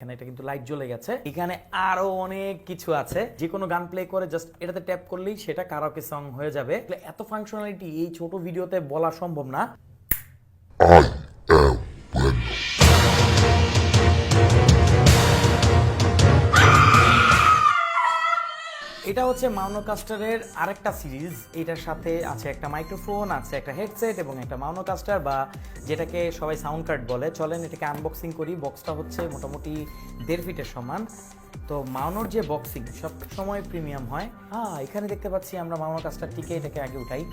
এখানে এটা কিন্তু লাইট জ্বলে গেছে। এখানে আরও অনেক কিছু আছে। যে কোনো গান প্লে করে জাস্ট এটাতে ট্যাপ করলেই সেটা কারাওকে সং হয়ে যাবে। এত ফাংশনালিটি এই ছোট ভিডিওতে বলা সম্ভব না। এটা হচ্ছে মাউনোকাস্টারের আরেকটা সিরিজ। এটার সাথে আছে একটা মাইক্রোফোন, আছে একটা হেডসেট এবং একটা মাউনোকাস্টার বা যেটাকে সবাই সাউন্ড কার্ড বলে। চলেন এটাকে আনবক্সিং করি। বক্সটা হচ্ছে মোটামুটি দেড় ফিটের সমান। তো মাউনোর যে বক্সিং, সব সময় প্রিমিয়াম হয়। হ্যাঁ এখানে দেখতে পাচ্ছি আমরা মাউনো কাস্টারটিকে এটাকে আগে উঠাই।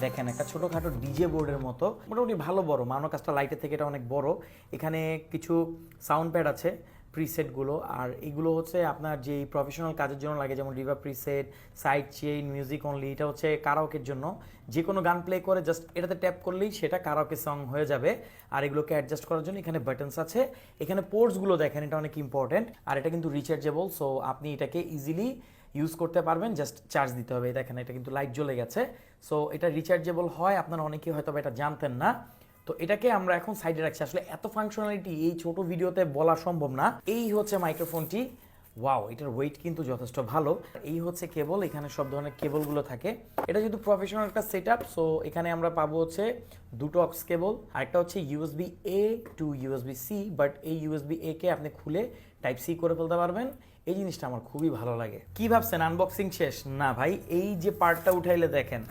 দেখেন একটা ছোটোখাটো ডিজে বোর্ডের মতো। মোটামুটি ভালো বড়। মাউনো কাস্টার লাইটের থেকে এটা অনেক বড়। এখানে কিছু সাউন্ড প্যাড আছে। প্রিসেটগুলো আর এগুলো হচ্ছে আপনার যে প্রফেশনাল কাজের জন্য লাগে, যেমন reverb preset side chain music only এটা হচ্ছে কারাওকের জন্য। যে কোনো গান প্লে করে জাস্ট এটাতে ট্যাপ করলেই সেটা কারাওকে সং হয়ে যাবে। আর এগুলোকে অ্যাডজাস্ট করার জন্য এখানে বাটনস আছে। এখানে পোর্টসগুলো দেখেন, এটা অনেক ইম্পর্টেন্ট আর এটা কিন্তু রিচার্জেবল সো আপনি এটাকে ইজিলি ইউজ করতে পারবেন জাস্ট চার্জ দিতে হবে। দেখেন, এটা কিন্তু লাইট জ্বলে গেছে। সো এটা রিচার্জেবল হয়, আপনারা অনেকেই হয়তো এটা জানতেন না। তো এটাকে আমরা এখন সাইডে রাখছি। আসলে এত ফাংশনালিটি এই ছোট ভিডিওতে বলা সম্ভব না। এই হচ্ছে মাইক্রোফোনটি ওয়াও এটার ওয়েট কিন্তু যথেষ্ট ভালো। এই হচ্ছে কেবল এখানে সব ধরনের কেবলগুলো থাকে। এটা যেহেতু প্রফেশনাল একটা সেট আপ সো এখানে আমরা পাবো হচ্ছে দুটো অক্স কেবল আরেকটা হচ্ছে USB A to USB C but এই ইউএসবি এ কে আপনি খুলে টাইপ সি করে ফেলতে পারবেন। এই জিনিসটা আমার খুবই ভালো লাগে। কি ভাবছেন? আনবক্সিং শেষ? না ভাই, এই যে পার্টটা উঠাইলে দেখেন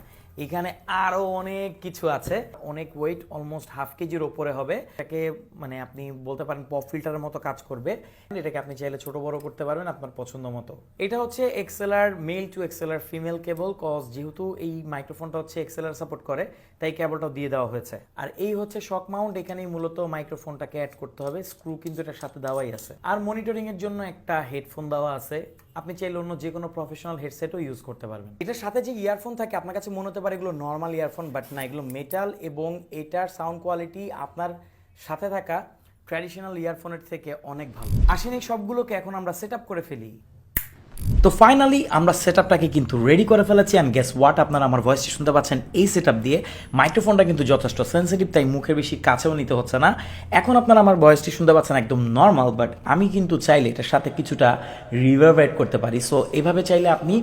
এখানে আরও অনেক কিছু আছে। অনেক ওয়েট অলমোস্ট হাফ কেজির ওপরে হবে। এটাকে মানে আপনি বলতে পারেন পপ ফিল্টারের মতো কাজ করবে। এটাকে আপনি চাইলে ছোট বড় করতে পারবেন আপনার পছন্দ মতো। এটা হচ্ছে XLR male to XLR female cable cause যেহেতু এই মাইক্রোফোনটা হচ্ছে এক্সেলার সাপোর্ট করে, তাই কেবলটাও দিয়ে দেওয়া হয়েছে। আর এই হচ্ছে শক মাউন্ট এখানেই মূলত মাইক্রোফোনটাকে অ্যাড করতে হবে। স্ক্রু কিন্তু এটার সাথে দেওয়াই আছে। আর মনিটরিং এর জন্য একটা হেডফোন দেওয়া আছে। আপনি চাইলে অন্য যে কোনো প্রফেশনাল হেডসেটও ইউজ করতে পারবেন। এটার সাথে যে ইয়ারফোন থাকে, আপনার কাছে মনে হতে পারে এগুলো নর্মাল ইয়ারফোন বাট না, এগুলো মেটাল এবং এটার সাউন্ড কোয়ালিটি আপনার সাথে থাকা ট্র্যাডিশনাল ইয়ারফোনের থেকে অনেক ভালো। আসেন এই সবগুলোকে এখন আমরা সেট করে ফেলি। তো ফাইনালি আমরা সেট আপটাকে কিন্তু রেডি করে ফেলেছি অ্যান্ড গেস ওয়াট আপনারা আমার ভয়েসটি শুনতে পাচ্ছেন। এই সেট দিয়ে মাইক্রোফোনটা কিন্তু যথেষ্ট সেন্সিটিভ তাই মুখের বেশি কাছেও নিতে হচ্ছে না। এখন আপনারা আমার ভয়েসটি শুনতে পাচ্ছেন একদম নর্মাল বাট আমি কিন্তু চাইলে এটার সাথে কিছুটা রিভারভেট করতে পারি। সো এভাবে চাইলে আপনি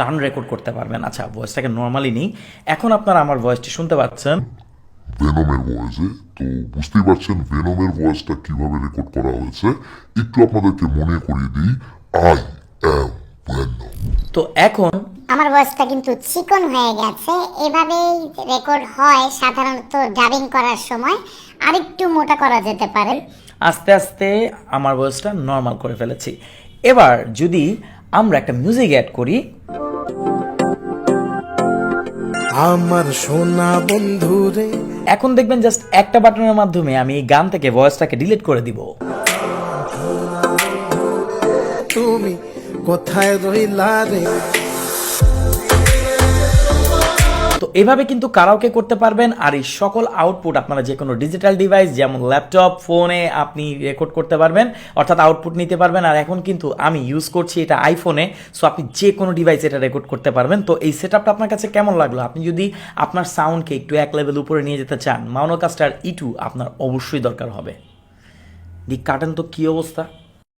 গান রেকর্ড করতে পারবেন। আচ্ছা ভয়েসটাকে নর্মালি নেই। এখন আপনারা আমার ভয়েসটি শুনতে পাচ্ছেন। ভেনমের ভয়েসে তো বুঝতেই পারছেন ভেনমের ভয়েসটা কীভাবে রেকর্ড করা হয়েছে। একটু আপনাদেরকে মনে করিয়ে দিই। আই অ্যাম তো এখন আমার ভয়েসটা কিন্তু চিকন হয়ে গেছে। এভাবেই রেকর্ড হয় সাধারণত ডাবিং করার সময়। আরেকটু মোটা করা যেতে পারে। আস্তে আস্তে আমার ভয়েসটা নর্মাল করে ফেলেছি। এবার যদি আমরা একটা মিউজিক অ্যাড করি। আমার সোনা বন্ধুরে এখন দেখবেন জাস্ট একটা বাটনের মাধ্যমে আমি এই গান থেকে ভয়েসটাকে ডিলিট করে দিব। তুমি কোথায় রইলা রে? তো এভাবে কিন্তু কারাওকে করতে পারবেন আর এই সকল আউটপুট আপনারা যে কোনো ডিজিটাল ডিভাইস যেমন ল্যাপটপ ফোনে আপনি রেকর্ড করতে পারবেন, অর্থাৎ আউটপুট নিতে পারবেন। আর এখন কিন্তু আমি ইউজ করছি এটা আইফোনে সো আপনি যে কোনো ডিভাইস এটা রেকর্ড করতে পারবেন। তো এই সেট আপনার কাছে কেমন লাগল? আপনি যদি আপনার সাউন্ডকে একটু এক লেভেল উপরে নিয়ে যেতে চান মাউনোকাস্টার ইটু আপনার অবশ্যই দরকার হবে। দি কাটেন তো কী অবস্থা?